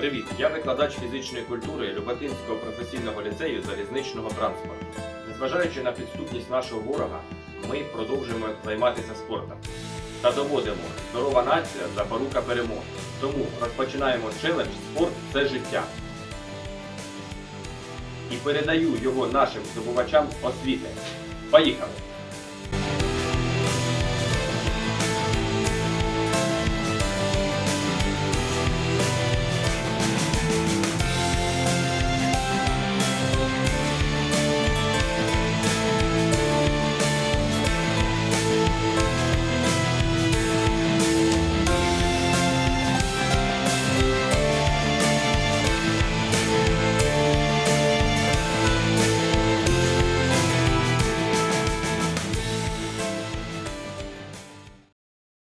Привіт! Я викладач фізичної культури Люботинського професійного ліцею залізничного транспорту. Незважаючи на підступність нашого ворога, ми продовжуємо займатися спортом та доводимо здорова нація запорука перемоги. Тому розпочинаємо челендж Спорт це життя. І передаю його нашим здобувачам освіти. Поїхали!